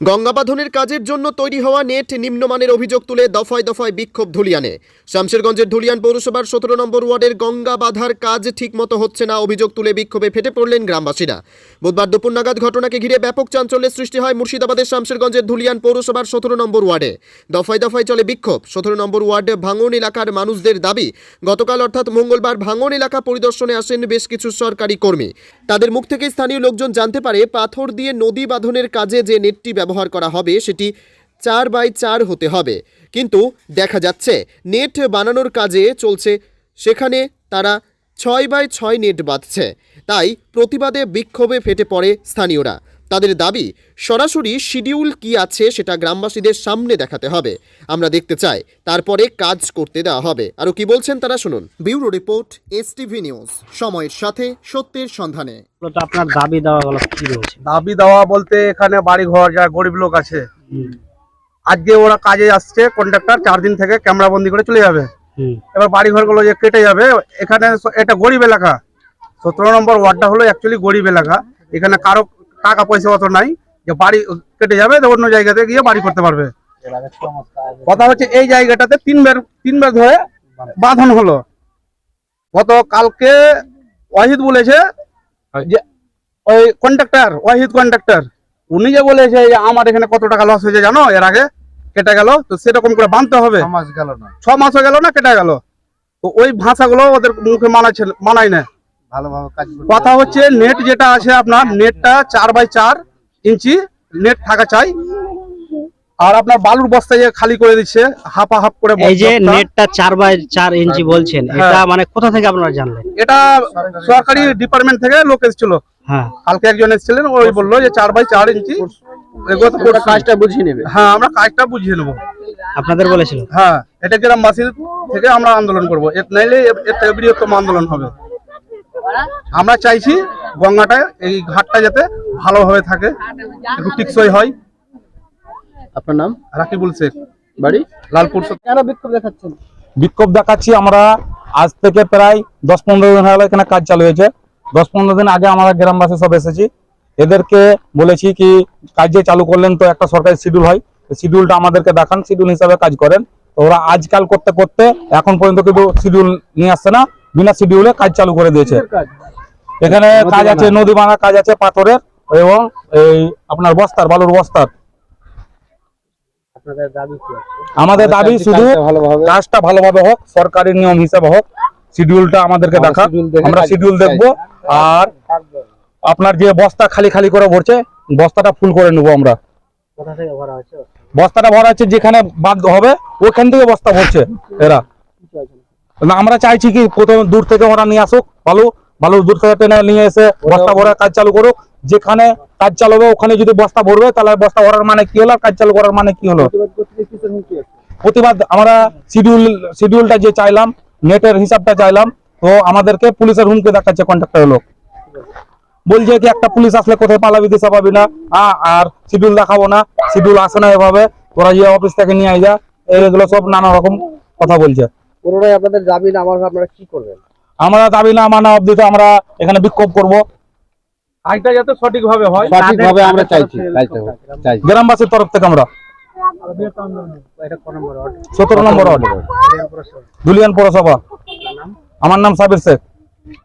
গঙ্গাবাঁধনের কাজের জন্য তৈরি হওয়া নেট নিম্নমানের অভিযোগ তুলে দফায় দফায় বিক্ষোভ ধুলিয়ানে। শামশেরগঞ্জের ধুলিয়ান পৌরসভার সতেরো নম্বর ওয়ার্ডের গঙ্গা বাঁধার কাজ ঠিকমতো হচ্ছে না, অভিযোগ তুলে বিক্ষোভে ফেটে পড়লেন গ্রামবাসীরা। বুধবার দুপুর নাগাদ ঘটনাকে ঘিরে ব্যাপক চাঞ্চল্যের সৃষ্টি হয় মুর্শিদাবাদের শামশেরগঞ্জের ধুলিয়ান পৌরসভার সতেরো নম্বর ওয়ার্ডে। দফায় দফায় চলে বিক্ষোভ। সতেরো নম্বর ওয়ার্ডে ভাঙন এলাকার মানুষদের দাবি, গতকাল অর্থাৎ মঙ্গলবার ভাঙন এলাকা পরিদর্শনে আসেন বেশ কিছু সরকারি কর্মী। তাদের মুখ থেকে স্থানীয় লোকজন জানতে পারে, পাথর দিয়ে নদী বাঁধনের কাজে যে নেটটি ব্যবহার করা হবে সেটি চার বাই চার হতে হবে। কিন্তু দেখা যাচ্ছে, নেট বানানোর কাজে চলছে, সেখানে তারা ছয় বাই ছয় নেট বাঁধছে। তাই প্রতিবাদে বিক্ষোভে ফেটে পড়ে স্থানীয়রা। তাদের দাবি সরাসরি শিডিউল কি আছে সেটা গ্রামবাসীদের সামনে দেখাতে হবে। আমরা দেখতে চাই তারপরে কাজ করতে দেওয়া হবে। আরও কি বলছেন তারা শুনুন। Bureau report S TV news. সময়ের সাথে সত্যের সন্ধানে। আপনার দাবি দেওয়া গেল কি রয়েছে? দাবি দেওয়া বলতে এখানে বাড়ি ঘর যারা গরিব লোক আছে আজকে ওরা কাজে আসছে কন্ট্রাক্টর চার দিন থেকে ক্যামেরা বন্দি করে চলে যাবে। হুম, এবার বাড়ি ঘরগুলো যে কেটে যাবে এখানে এটা গরিব এলাকা। সতেরো নম্বর ওয়ার্ডটা হলো অ্যাকচুয়ালি গরিব এলাকা। এখানে কারও টাকা পয়সা অত নাই যে বাড়ি কেটে যাবে তো অন্য জায়গাতে গিয়ে বাড়ি করতে পারবে। কথা হচ্ছে এই জায়গাটাতে তিনবার তিনবার ধরে বাঁধন হলো। গত কালকে ওয়াহিদ বলেছে যে ওই কন্ট্রাক্টর ওয়াহিদ কন্ট্রাক্টর উনি যে বলেছে যে আমার এখানে কত টাকা লস হয়েছে জানো? এর আগে কেটে গেল তো সেরকম করে বাঁধতে হবে। মাস গেল না। ছ মাসও গেল না কেটে গেল। তো ওই ভাষাগুলো ওদের মুখে মানাচ্ছে মানায় না। ভালোভাবে কাজ কথা হচ্ছে নেট যেটা আছে আপনার নেটটা চার বাই চার ইঞ্চি নেট থাকা চাই। আর আপনার বালুর বস্তা যে খালি করে দিচ্ছে হাফা হাফ করে এই যে নেটটা চার বাই চার ইঞ্চি বলছেন হ্যাঁ। এটা মানে কোথা থেকে আপনারা জানলেন? এটা সরকারি ডিপার্টমেন্ট থেকে লোক এসেছিল। হ্যাঁ। কালকে একজন এসেছিলেন ওই বলল যে চার বাই চার ইঞ্চি। কাজটা বুঝিয়ে নেবে। হ্যাঁ আমরা কাজটা বুঝিয়ে নেব। আপনাদের বলেছিল হ্যাঁ এটা গ্রামবাসীর থেকে আমরা আন্দোলন করব। এর নাইলে এর থেকে বৃহত্তম আন্দোলন হবে। আমরা চাইছি গঙ্গাটা এই ঘাটটা যাতে ভালোভাবে থাকে একটু টিকসই হয়। আপনার নাম? রাকিবুল শেখ। বাড়ি? লালপুর কেন বিক্ষোভ দেখাচ্ছেন? বিক্ষোভ দেখাচ্ছি আমরা আজ থেকে প্রায় দশ পনেরো দিন হয়ে এখানে কাজ চালু হয়েছে। দশ পনেরো দিন আগে আমরা গ্রামবাসী সব এসেছি। এদেরকে বলেছি কি কাজ যে চালু করলেন তো একটা সরকারি শিডিউল হয়। শিডিউলটা আমাদেরকে দেখান শিডিউল হিসাবে কাজ করেন। তো ওরা আজকাল করতে করতে এখন পর্যন্ত কিন্তু শিডিউল নিয়ে আসছে না। বিনা শিডিউলে কাজ চালু করে দিয়েছে। এখানে কাজ আছে নদী ভাঙা কাজ আছে পাথরের এবং এই আপনার বস্তার বালুর বস্তার। আমাদের দাবি শুধু কাজটা ভালোভাবে হোক সরকারি নিয়ম হিসেবে হোক শিডিউলটা আমাদেরকে দেখা আমরা শিডিউল দেখব। আর আপনার যে বস্তা খালি খালি করে ভরছে বস্তাটা ফুল করে নেব আমরা। বস্তাটা ভরা হচ্ছে যেখানে বাদ হবে ওখান থেকে বস্তা ভরছে এরা। না, আমরা চাইছি কি প্রথমে দূর থেকে ওরা নিয়ে আসুক ভালো ভালো দূর থেকে টেনে নিয়ে এসে বস্তা ভরার কাজ চালু করুক। যেখানে কাজ চালু হবে ওখানে যদি বস্তা ভরবে তাহলে বস্তা ভরার মানে কি হলো আর কাজ চালু করার মানে কি হলো? প্রতিবাদ আমরা শিডিউল শিডিউলটা যে চাইলাম নেটের হিসাবটা চাইলাম তো আমাদেরকে পুলিশের হুমকি দেখাচ্ছে কন্ট্রাক্টর লোক। বলছে কি একটা পুলিশ আসলে কোথায় পালাবি দিশা পাবি না। আর শিডিউল দেখাবো না শিডিউল আসে না এভাবে। তোরা যে অফিস থেকে নিয়ে আই যা এগুলো সব নানা রকম কথা বলছে। পুরোটাই আপনাদের দাবি না আমার আপনারা কি করবেন? আমরা দাবি না মানা অবধি তো আমরা এখানে বিক্ষোভ করব। কাজটা যাতে সঠিকভাবে হয় সঠিকভাবে আমরা চাইছি চাইছি গ্রামবাসীর তরফ থেকে আমরা। এটা কোন নম্বর ওয়ার্ড? সতেরো নম্বর ওয়ার্ড। জুলিয়ান পৌরসভা। আমার নাম সাবির শেখ।